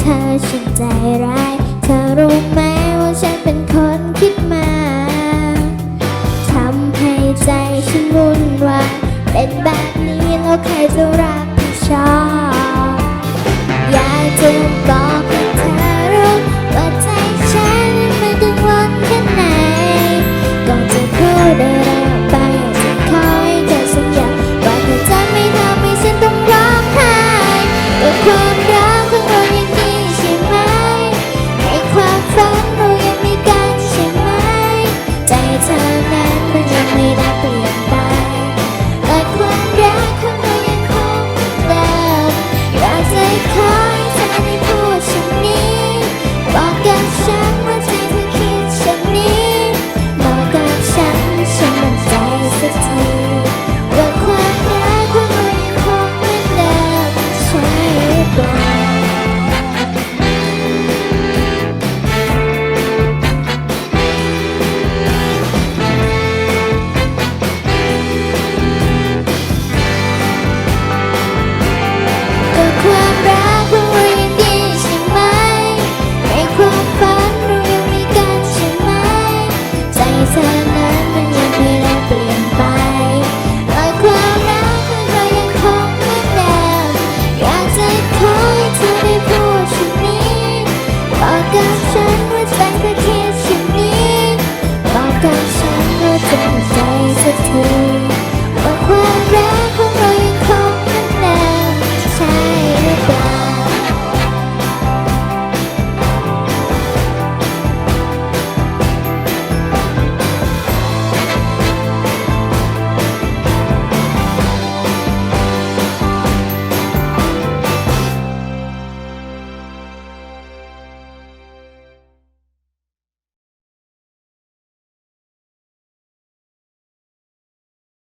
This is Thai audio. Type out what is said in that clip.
เธอฉันใจร้าย เธอรู้ไหมว่าฉันเป็นคนคิดมา ทำให้ใจฉันวุ่นวายเป็นแบบนี้แล้วใครจะรัก